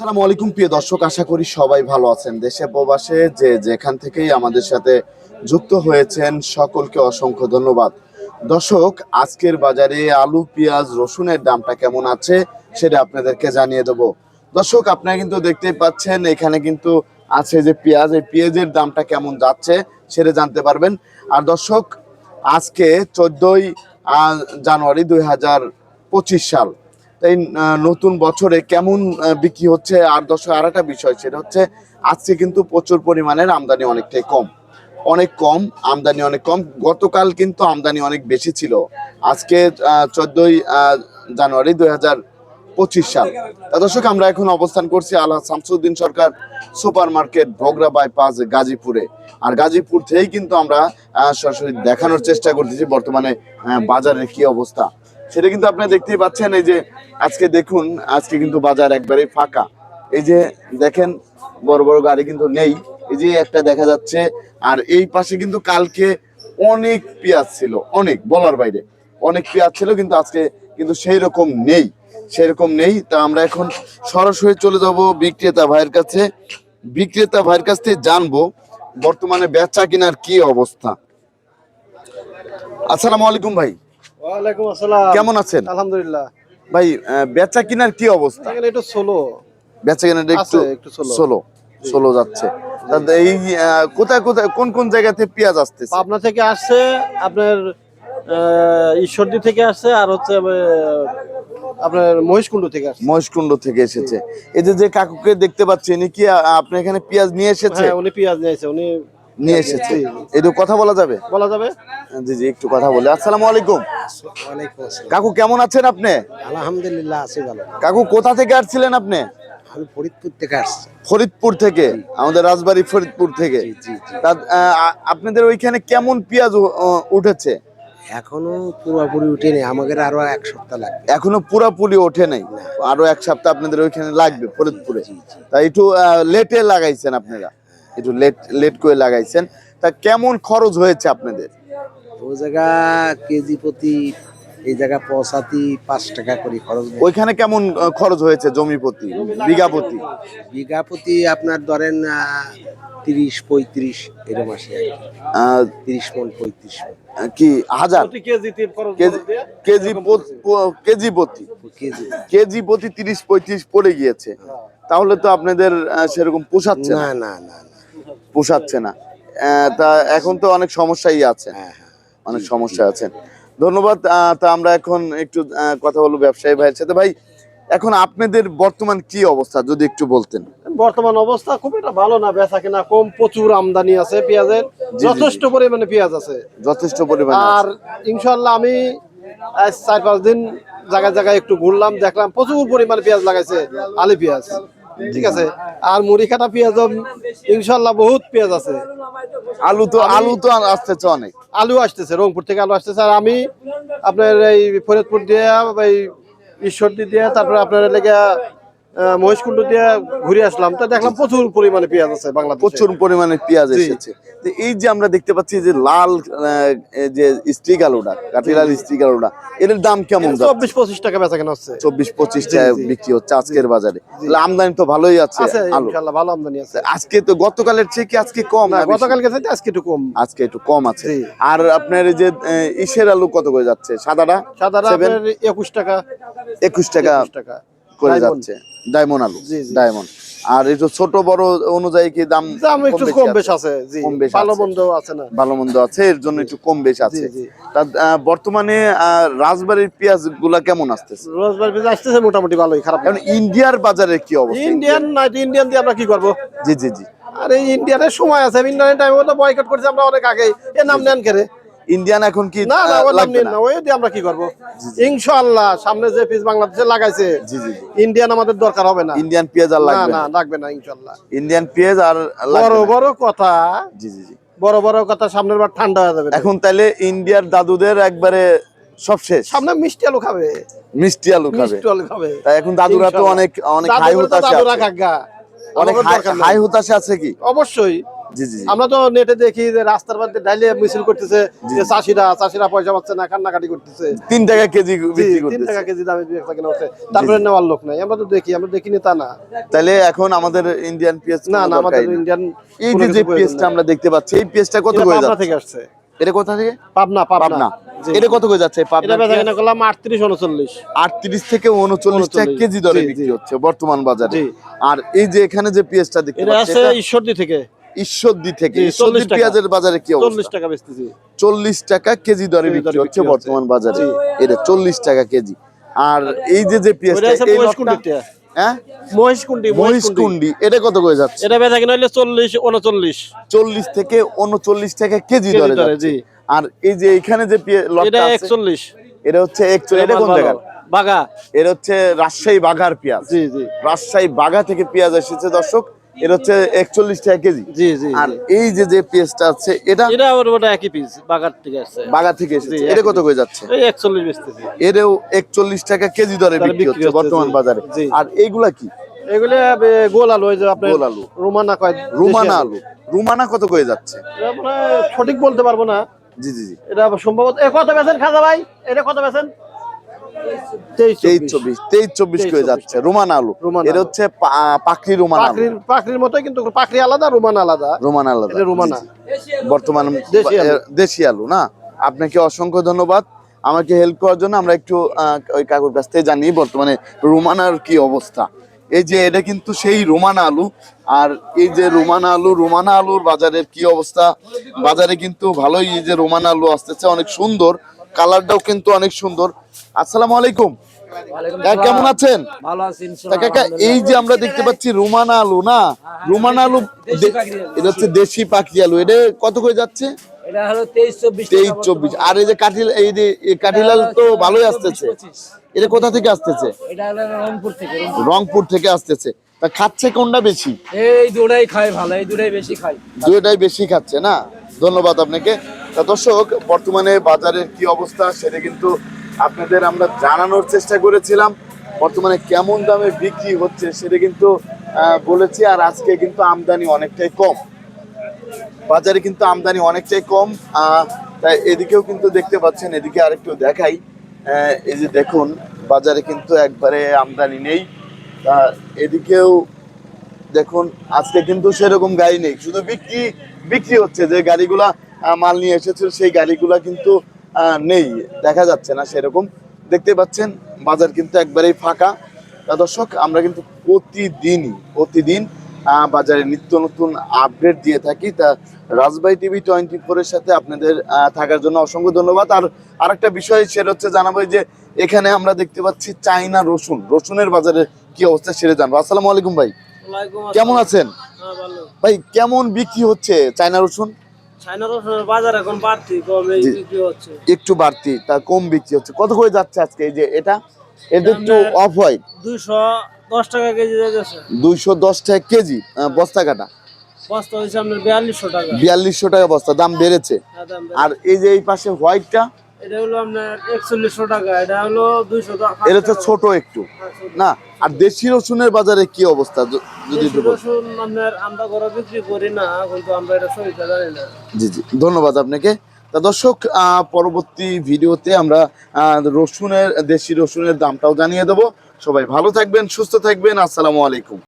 আসসালামু আলাইকুম, প্রিয় দর্শক, আশা করি সবাই ভালো আছেন। দেশে প্রবাসে যে যেখান থেকেই আমাদের সাথে যুক্ত হয়েছেন, সকলকে অসংখ্য ধন্যবাদ। দর্শক, আজকের বাজারে আলু, পেঁয়াজ, রসুনের দামটা কেমন আছে সেটা আপনাদেরকে জানিয়ে দেব। দর্শক, আপনারা কিন্তু দেখতেই পাচ্ছেন, এখানে কিন্তু আছে যে পেঁয়াজ, এই পেঁয়াজের দামটা কেমন যাচ্ছে সেটা জানতে পারবেন। আর দর্শক, আজকে চোদ্দই জানুয়ারি দুই হাজার পঁচিশ সাল। তাই নতুন বছরে কেমন বিক্রি হচ্ছে? আর দর্শক আর একটা বিষয়, সেটা হচ্ছে আজকে কিন্তু প্রচুর পরিমাণের আমদানি অনেকটাই কম। অনেক কম, আমদানি অনেক কম। গতকাল কিন্তু আমদানি অনেক বেশি ছিল। আজকে চোদ্দই জানুয়ারি দুই হাজার পঁচিশ সাল। দর্শক, আমরা এখন অবস্থান করছি Allah Shamsuddin Sarkar super market Bhogra bypass গাজীপুরে। আর গাজীপুর থেকেই কিন্তু আমরা সরাসরি দেখানোর চেষ্টা করতেছি বর্তমানে বাজারের কি অবস্থা। সেটা কিন্তু আপনারা দেখতেই পাচ্ছেন, এই যে আজকে দেখুন, আজকে কিন্তু বাজার একবারেই ফাঁকা। এই যে দেখেন, বড় বড় গাড়ি কিন্তু নেই। এই যে একটা দেখা যাচ্ছে, আর এই পাশে কিন্তু কালকে অনেক পেঁয়াজ ছিল, অনেক, বলার বাইরে। অনেক পেঁয়াজ ছিল, কিন্তু আজকে কিন্তু সেই রকম নেই সেই রকম নেই। তা আমরা এখন সরাসরি চলে যাব বিক্রেতা ভাইয়ের কাছে। বিক্রেতা ভাইয়ের কাছ থেকে জানব, বর্তমানে বেচা কেনার কি অবস্থা। আসসালামু আলাইকুম ভাই। ওয়ালাইকুম আসসালাম। কেমন আছেন? আলহামদুলিল্লাহ। ভাই বেচা কিনার কি অবস্থা? সোলো বেচা কিনার একটু সোলো সোলো যাচ্ছে। এই কোথায় কোথায় কোন কোন জায়গাতে পেঁয়াজ পাবনা থেকে আসছে আপনার ঈশ্বরদী থেকে আসছে আর হচ্ছে আপনার মহিষকুণ্ড থেকে আসছে। মহেশকুণ্ড থেকে এসেছে। এই যে যে কাকুকে দেখতে পাচ্ছি ইনি কি আপনি এখানে পেঁয়াজ নিয়ে এসেছে? হ্যাঁ উনি পেঁয়াজ নিয়েছে উনি নিয়ে এসেছি। একটু কথা বলা যাবে? বলা যাবে? জি জি একটু কথা বলে। আসসালামু আলাইকুম। কাকু কেমন আছেন আপনি? আলহামদুলিল্লাহ আছি ভালো। কাকু কোথা থেকে আসছিলেন আপনি? আমি ফরিদপুর থেকে আসছি। ফরিদপুর থেকে? আমাদের রাজবাড়ী ফরিদপুর থেকে। আপনাদের ওইখানে কেমন পেঁয়াজ উঠেছে? এখনও পুরোপুরি উঠেনি আমাদের আরও এক সপ্তাহ লাগবে। এখনও পুরাপুরি ওঠে নাই? আরও এক সপ্তাহ আপনাদের ওইখানে লাগবে ফরিদপুরে। তা একটু লেটে লাগাইছেন আপনারা? একটু লেট লেট করে লাগাইছেন। তা কেমন খরচ হয়েছে আপনাদের? ও জায়গা কেজি প্রতি এই জায়গা পঁচাতি পাঁচ টাকা করে খরচ। ওইখানে কেমন আহ, খরচ হয়েছে জমি প্রতি বিঘা প্রতি? বিঘা প্রতি আপনার ধরেন আহ, তিরিশ পঁয়ত্রিশ এরকম আসে আর কি। আহ, তিরিশ মন পঁয়ত্রিশ মন। কি হাজার? কেজিতে কেজি কেজি পো- কেজি প্রতি? কেজি। কেজি প্রতি তিরিশ পঁয়ত্রিশ পড়ে গিয়েছে। তাহলে তো আপনাদের আহ, সেরকম পোষাচ্ছে না। না না না না। পোষাচ্ছে না। আহ, তা এখন তো অনেক সমস্যাই আছে। হ্যাঁ হ্যাঁ। অনেক সমস্যা আছেন ধন্যবাদ। তা আমরা এখন একটু কথা বলব ব্যবসায়ী ভাইয়ের সাথে। ভাই এখন আপনাদের বর্তমান কি অবস্থা যদি একটু বলতেন? বর্তমান অবস্থা খুব একটা ভালো না বেচা কিনা কম প্রচুর আমদানি আছে পেঁয়াজের। যথেষ্ট পরিমাণে পেঁয়াজ আছে। যথেষ্ট পরিমাণে আর ইনশাল্লাহ আমি চার পাঁচ দিন জায়গায় জায়গায় একটু ঘুরলাম দেখলাম প্রচুর পরিমাণে পেঁয়াজ লাগাইছে আলি পেঁয়াজ। ঠিক আছে? আর মুড়ি কাটা পেঁয়াজ ইনশাল্লাহ বহুত পেঁয়াজ আছে। আলু তো আলু তো আসতেছে অনেক। আলু আসতেছে রংপুর থেকে আলু আসতেছে। আর আমি আপনার এই ফরিদপুর দিয়ে এই ঈশ্বরদী দিয়ে তারপরে আপনার লেগে মহেশকুণ্ড দিয়ে ঘুরে আসলাম। তা দেখলাম প্রচুর পরিমাণে পেঁয়াজ আছে বাংলাদেশে। প্রচুর পরিমাণে পেঁয়াজ এসেছে। এই যে আমরা দেখতে পাচ্ছি যে লাল যে স্টিক আলুটা কাঠিলাল স্টিক আলুটা এর দাম কেমন চব্বিশ পঁচিশ টাকা বেচা কেনা হচ্ছে। চব্বিশ পঁচিশ টাকা বিক্রি হচ্ছে আজকের বাজারে। আমদানি তো ভালোই আছে আলু। ভালো আমদানি আছে। আজকে তো গতকালের চেয়ে কি আজকে কম? গতকালকে চাইতে আজকে একটু কম। আজকে একটু কম আছে। আর আপনার এই যে ইসের আলু কত করে যাচ্ছে? সাদাটা? আপনার একুশ টাকা। একুশ টাকা টাকা। করে যাচ্ছে। ডায়মন্ড আলু। ডায়মন্ড আর একটু ছোট বড় অনুযায়ী কি দাম দাম একটু কম বেশ আছে? জি কম বেশ ভালো মন্দ আছে না? ভালো মন্দ আছে এর জন্য একটু কম বেশ আছে। তা বর্তমানে রাজবাড়ির পেঁয়াজগুলা কেমন আসতেছে? রোজবার পেঁয়াজ আসতেছে মোটামুটি ভালোই খারাপ। এখন ইন্ডিয়ার বাজারে কি অবস্থা? ইন্ডিয়ান না ইন্ডিয়ান দিয়ে আমরা কি করব? জি জি জি। আর এই ইন্ডিয়ানের সময় আছে ইন্ডিয়ানের টাইমে তো বয়কট করছি আমরা অনেক আগে এ নাম নেন কেরে? ইন্ডিয়ান এখন কি না না না? ওই দিয়ে আমরা কি করব? ইনশাআল্লাহ সামনে যে পিস বাংলাদেশে লাগাইছে জি জি। ইন্ডিয়ান আমাদের দরকার হবে না। ইন্ডিয়ান পেঁয়াজ আর লাগবে না না। লাগবে না ইনশাআল্লাহ। ইন্ডিয়ান পেঁয়াজ আর বড় বড় কথা জি জি জি। বড় বড় কথা সামনের বার ঠান্ডা হয়ে যাবে। এখন তাহলে ইন্ডিয়ার দাদুদের একবারে সব শেষ। সামনে মিষ্টি আলু খাবে। মিষ্টি আলু খাবে। মিষ্টি আলু খাবে। তাই এখন দাদুরা তো অনেক অনেক হাই কাকা অনেক হাই- হতাশে আছে কি? অবশ্যই। আমরা তো নেটে দেখি যে রাস্তার মধ্যে ডাইলে মিছিল করতেছে যে চাষিরা চাষিরা পয়সা পাচ্ছে না কান্নাকাটি করতেছে। তিন টাকা কেজি তিন টাকা কেজি দামে কেনা হচ্ছে। তারপরে নেওয়ার লোক নাই। আমরা তো দেখি আমরা দেখিনি তা না। তাহলে এখন আমাদের ইন্ডিয়ান পেঁয়াজ না না আমাদের ইন্ডিয়ান এই যে যে পেঁয়াজটা আমরা দেখতে পাচ্ছি এই পেঁয়াজটা কত পাবনা যাচ্ছে? থেকে আসছে। এটা কোথা থেকে? পাবনা পাবনা। এটা কত করে যাচ্ছে পাবনা এটা বেচা কেনা করলাম আটত্রিশ উনচল্লিশ। আটত্রিশ থেকে উনচল্লিশ টাকা কেজি দরে বিক্রি হচ্ছে বর্তমান বাজারে। আর এই যে এখানে যে পেঁয়াজটা দেখতে এটা পাচ্ছি আছে ঈশ্বরদী থেকে। ঈশ্বরদী থেকে। ঈশ্বরদী পেঁয়াজের বাজারে কি টাকা বেচতেছি। চল্লিশ টাকা কেজি দরে বিক্রি হচ্ছে বর্তমান বাজারে। এটা চল্লিশ টাকা কেজি। আর এই যে যে পেঁয়াজটা এই লটটা- হ্যাঁ? মহিষ কুন্ডি এটা কত করে যাচ্ছে? এটা বেচা কিনা হলে চল্লিশ উনচল্লিশ। চল্লিশ থেকে উনচল্লিশ টাকা কেজি কেজি দরে দরে, যাচ্ছে। জি। আর এই যে এখানে যে এটা লটটা আছে একচল্লিশ। এটা হচ্ছে এটা কোন ভালো। বাগা এটা হচ্ছে রাজশাহী বাঘার পেঁয়াজ। জি জি। রাজশাহী বাঘা থেকে পেঁয়াজ এসেছে দর্শক। এটা হচ্ছে একচল্লিশ টাকা কেজি। জি জি আর এই যে যে পেঁয়াজটা আছে এটা এটা আবার ওটা একই পিস বাগার থেকে আসছে। বাঘা থেকে এসেছে। এটা কত করে যাচ্ছে? এই একচল্লিশ বেচতেছি এটাও একচল্লিশ টাকা কেজি দরে বিক্রি হচ্ছে বর্তমান বাজারে। আর এইগুলা কি? এগুলো গোল আলু ওই যে আপনার গোল আলু। রোমানা কয় রুমানা আলু। রুমানা কত করে যাচ্ছে? সঠিক বলতে পারব না। জি জি জি। এটা সম্ভবত এ কত বেছেন খাজা ভাই? এটা কত বেছেন তেইশ তেইশ চব্বিশ চব্বিশ তেইশ চব্বিশ করে যাচ্ছে রুমানা আলু। এটা হচ্ছে পা- পাকড়ি আলু। পাখরির পাখরির মতোই কিন্তু পাখরি আলাদা রোমান আলাদা। রোমানা আলাদা। রোমানা জি, জি। বর্তমান দেশি আলু। এ, দেশি আলু না? আপনাকে অসংখ্য ধন্যবাদ। আমাকে হেল্প করার জন্য আমরা একটু ওই কাকুর কাছ থেকে জানি বর্তমানে রোমানার কি অবস্থা। এই যে এটা কিন্তু সেই রোমানা আলু। আর এই যে রোমানা আলু রোমানা আলুর বাজারের কি অবস্থা? বাজারে কিন্তু ভালোই এই যে রোমানা আলু আসতেছে অনেক সুন্দর। কালারটাও কিন্তু অনেক সুন্দর। আসসালামু আলাইকুম। কেমন আছেন? কাকা এই যে আমরা দেখতে পাচ্ছি রোমানা আলু না? রোমানা আলু এটা হচ্ছে দেশি পাখি আলু। এটা কত করে যাচ্ছে? আর এই যে কাঠিল এই যে কাঠিলাল তো ভালোই আসতেছে। এটা কোথা থেকে আসতেছে? রংপুর থেকে আসতেছে। তা খাচ্ছে কোনটা বেশি? এই দুটাই খাই ভালো এই দুটাই বেশি খাই দুইটাই বেশি খাচ্ছে না? ধন্যবাদ আপনাকে। তা দর্শক, বর্তমানে বাজারের কি অবস্থা সেটা কিন্তু আপনাদের আমরা জানানোর চেষ্টা করেছিলাম। বর্তমানে কেমন দামে বিক্রি হচ্ছে সেটা কিন্তু বলেছি আর আজকে কিন্তু আমদানি অনেকটাই কম। বাজারে কিন্তু আমদানি অনেকটাই কম তাই এদিকেও কিন্তু দেখতে পাচ্ছেন, এদিকে আরেকটু দেখাই। এই যে দেখুন, বাজারে কিন্তু একবারে আমদানি নেই। তা এদিকেও দেখুন, আজকে কিন্তু সেরকম গাড়ি নেই। শুধু বিক্রি বিক্রি হচ্ছে, যে গাড়িগুলা মাল নিয়ে এসেছিল সেই গাড়িগুলা কিন্তু নেই। দেখা যাচ্ছে না সেরকম। দেখতে পাচ্ছেন বাজার কিন্তু একবারেই ফাঁকা। তা দর্শক আমরা কিন্তু প্রতিদিনই প্রতিদিন আহ, বাজারে নিত্য নতুন আপডেট দিয়ে থাকি। তা রাজবাই টিভি টোয়েন্টি ফোরের সাথে আপনাদের থাকার জন্য অসংখ্য ধন্যবাদ। আর আরেকটা বিষয় সেটা হচ্ছে জানাব যে এখানে আমরা দেখতে পাচ্ছি চাইনা রসুন। রসুনের বাজারে কি অবস্থা সেটা জানব। আসসালামু আলাইকুম ভাই। কেমন আছেন? হ্যাঁ, ভাই কেমন বিক্রি হচ্ছে চায়না রসুন? একটু বাড়তি তা কম বিক্রি হচ্ছে। কত করে যাচ্ছে আজকে এই যে এটা? এটা একটু অফ হোয়াইট দুইশো দশ টাকা কেজি দুইশো দশ টাকা কেজি বস্তা কাটা। বস্তা হয়েছে আপনার বিয়াল্লিশশো টাকা। বিয়াল্লিশশো টাকা বস্তা দাম বেড়েছে। হ্যাঁ, আর এই যে এই পাশে হোয়াইটটা এটা হলো আপনার টাকা এটা হলো এটা তো ছোট একটু। না আর দেশি রসুনের বাজারে কি অবস্থা? যদি একটু রসুন আপনার আমরা ঘরে বিক্রি করি না কিন্তু আমরা এটা সহিতা জানি না। জি জি ধন্যবাদ আপনাকে। তা দর্শক আহ, পরবর্তী ভিডিওতে আমরা রসুনের দেশি রসুনের দামটাও জানিয়ে দেবো। সবাই ভালো থাকবেন সুস্থ থাকবেন। আসসালামু আলাইকুম।